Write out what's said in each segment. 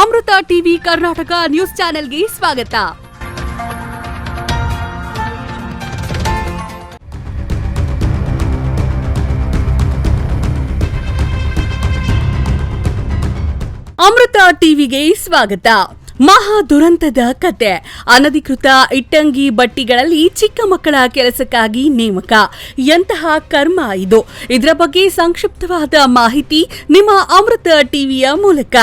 ಅಮೃತ TV Karnataka news ಚಾನೆಲ್ಗೆ ಸ್ವಾಗತ. ಅಮೃತ ಟಿವಿಗೆ ಸ್ವಾಗತ. ಮಹಾ ದುರಂತದ ಕತೆ. ಅನಧಿಕೃತ ಇಟ್ಟಂಗಿ ಬಟ್ಟಿಗಳಲ್ಲಿ ಚಿಕ್ಕ ಮಕ್ಕಳ ಕೆಲಸಕ್ಕಾಗಿ ನೇಮಕ. ಎಂತಹ ಕರ್ಮ ಇದು? ಇದರ ಬಗ್ಗೆ ಸಂಕ್ಷಿಪ್ತವಾದ ಮಾಹಿತಿ ನಿಮ್ಮ ಅಮೃತ ಟಿವಿಯ ಮೂಲಕ.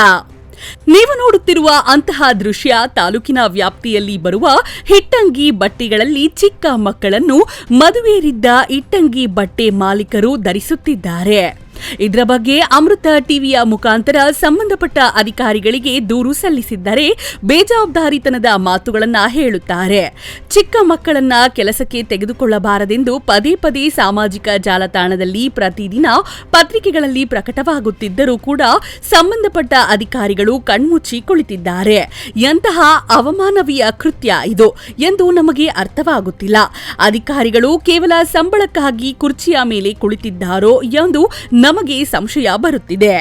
ನೀವು ನೋಡುತ್ತಿರುವ ಅಂತಹ ದೃಶ್ಯ ತಾಲೂಕಿನ ವ್ಯಾಪ್ತಿಯಲ್ಲಿ ಬರುವ ಹಿಟ್ಟಂಗಿ ಬಟ್ಟೆಗಳಲ್ಲಿ ಚಿಕ್ಕ ಮಕ್ಕಳನ್ನು ಮದುವೆಯರಿದ್ದ ಇಟ್ಟಂಗಿ ಬಟ್ಟೆ ಮಾಲೀಕರು ಧರಿಸುತ್ತಿದ್ದಾರೆ. ಇದರ ಬಗ್ಗೆ ಅಮೃತ ಟಿವಿಯ ಮುಖಾಂತರ ಸಂಬಂಧಪಟ್ಟ ಅಧಿಕಾರಿಗಳಿಗೆ ದೂರು ಸಲ್ಲಿಸಿದ್ದರೆ ಬೇಜವಾಬ್ದಾರಿತನದ ಮಾತುಗಳನ್ನು ಹೇಳುತ್ತಾರೆ. ಚಿಕ್ಕ ಮಕ್ಕಳನ್ನ ಕೆಲಸಕ್ಕೆ ತೆಗೆದುಕೊಳ್ಳಬಾರದೆಂದು ಪದೇ ಪದೇ ಸಾಮಾಜಿಕ ಜಾಲತಾಣದಲ್ಲಿ ಪ್ರತಿದಿನ ಪತ್ರಿಕೆಗಳಲ್ಲಿ ಪ್ರಕಟವಾಗುತ್ತಿದ್ದರೂ ಕೂಡ ಸಂಬಂಧಪಟ್ಟ ಅಧಿಕಾರಿಗಳು ಕಣ್ಮುಚ್ಚಿ ಕುಳಿತಿದ್ದಾರೆ. ಎಂತಹ ಅವಮಾನವೀಯ ಕೃತ್ಯ ಇದು ಎಂದು ನಮಗೆ ಅರ್ಥವಾಗುತ್ತಿಲ್ಲ. ಅಧಿಕಾರಿಗಳು ಕೇವಲ ಸಂಬಳಕ್ಕಾಗಿ ಕುರ್ಚಿಯ ಮೇಲೆ ಕುಳಿತಿದ್ದಾರೋ ಎಂದು ನಮಗೆ ಸಂಶಯ ಬರುತ್ತಿದೆ.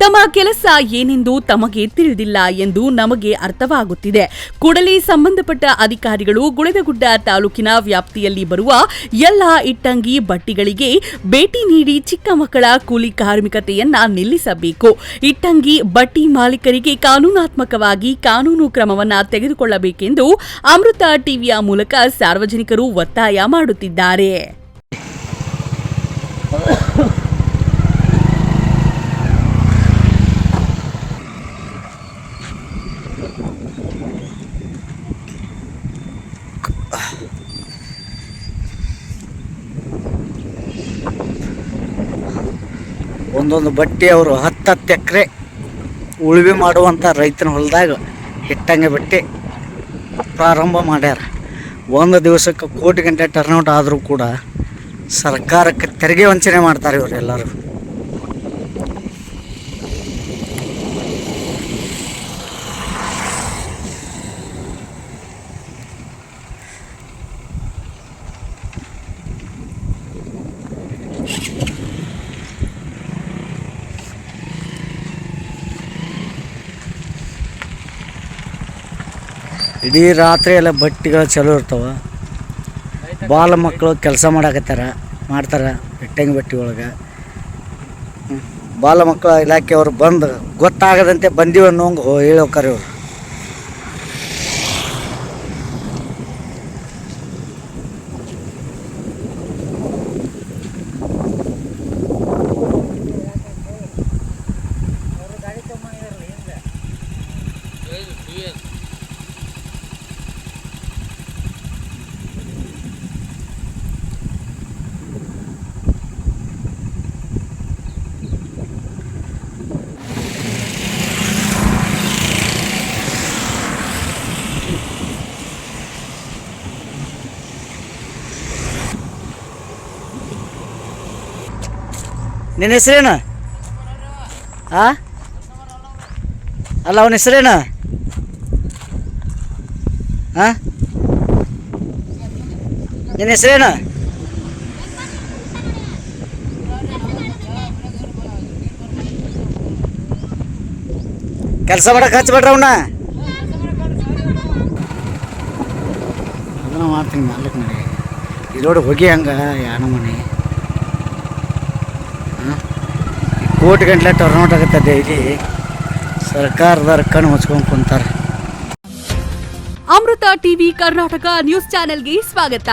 ತಮ್ಮ ಕೆಲಸ ಏನೆಂದು ತಮಗೆ ತಿಳಿದಿಲ್ಲ ಎಂದು ನಮಗೆ ಅರ್ಥವಾಗುತ್ತಿದೆ. ಕೂಡಲೇ ಸಂಬಂಧಪಟ್ಟ ಅಧಿಕಾರಿಗಳು ಗುಳೆದಗುಡ್ಡ ತಾಲೂಕಿನ ವ್ಯಾಪ್ತಿಯಲ್ಲಿ ಬರುವ ಎಲ್ಲ ಇಟ್ಟಂಗಿ ಬಟ್ಟಿಗಳಿಗೆ ಭೇಟಿ ನೀಡಿ ಚಿಕ್ಕ ಮಕ್ಕಳ ಕೂಲಿ ಕಾರ್ಮಿಕತೆಯನ್ನ ನಿಲ್ಲಿಸಬೇಕು. ಇಟ್ಟಂಗಿ ಬಟ್ಟಿ ಮಾಲೀಕರಿಗೆ ಕಾನೂನಾತ್ಮಕವಾಗಿ ಕಾನೂನು ಕ್ರಮವನ್ನ ತೆಗೆದುಕೊಳ್ಳಬೇಕೆಂದು ಅಮೃತ ಟಿವಿಯ ಮೂಲಕ ಸಾರ್ವಜನಿಕರು ಒತ್ತಾಯ ಮಾಡುತ್ತಿದ್ದಾರೆ. ಒಂದೊಂದು ಬಟ್ಟೆ ಅವರು ಹತ್ತತ್ತು ಎಕರೆ ಉಳುವೆ ಮಾಡುವಂಥ ರೈತನ ಹೊಲದಾಗ ಹಿಟ್ಟಂಗೆ ಬಟ್ಟೆ ಪ್ರಾರಂಭ ಮಾಡ್ಯಾರ. ಒಂದು ದಿವಸಕ್ಕೆ ಕೋಟಿ ಗಂಟೆ ಟರ್ನ್ಔಟ್ ಆದರೂ ಕೂಡ ಸರ್ಕಾರಕ್ಕೆ ತೆರಿಗೆ ವಂಚನೆ ಮಾಡ್ತಾರೆ ಇವರೆಲ್ಲರೂ ಇಡೀ ರಾತ್ರಿ ಎಲ್ಲ ಬಟ್ಟೆಗಳು ಚಲೋ ಇರ್ತಾವ. ಬಾಲ ಮಕ್ಕಳು ಕೆಲಸ ಮಾಡಾಕತ್ತಾರ, ಮಾಡ್ತಾರೆ ಬೆಟ್ಟಂಗಿ ಬಟ್ಟೆ ಒಳಗೆ. ಬಾಲ ಮಕ್ಕಳ ಇಲಾಖೆಯವರು ಬಂದು ಗೊತ್ತಾಗದಂತೆ ಬಂದೀವಿ ಅನ್ನೋಂಗೆ ಹೇಳೋಕಾರೆ ಇವರು. ನಿನ್ನ ಹೆಸರೇನು? ಆ? ಅಲ್ಲ, ಅವನ ಹೆಸರೇನು? ಹಾಂ ನಿನ್ನ ಹೆಸರೇನು? ಕೆಲಸ ಮಾಡಕ್ಕೆ ಹಚ್ಬೇಡ್ರ ಅವನ್ನ ಅದನ್ನ ಮಾಡ್ತೀನಿ ಮಾಡ್ಲಿಕ್ಕೆ ನೋಡಿ ಇದ್ರೊಳಗೆ ಹೋಗಿ ಹಂಗೆ ಯಾನ ಮನೆ. ಕೋಟಿ ಗಂಟ್ಲೆ ಟರ್ನೌಟ್ ಆಗುತ್ತೆ ಡೈಲಿ ಸರ್ಕಾರದ ಕಣ್ಣು ಮುಚ್ಕೊಂಡು ಕುಂತಾರೆ. ಅಮೃತ ಟಿವಿ ಕರ್ನಾಟಕ ನ್ಯೂಸ್ ಚಾನೆಲ್ಗೆ ಸ್ವಾಗತ.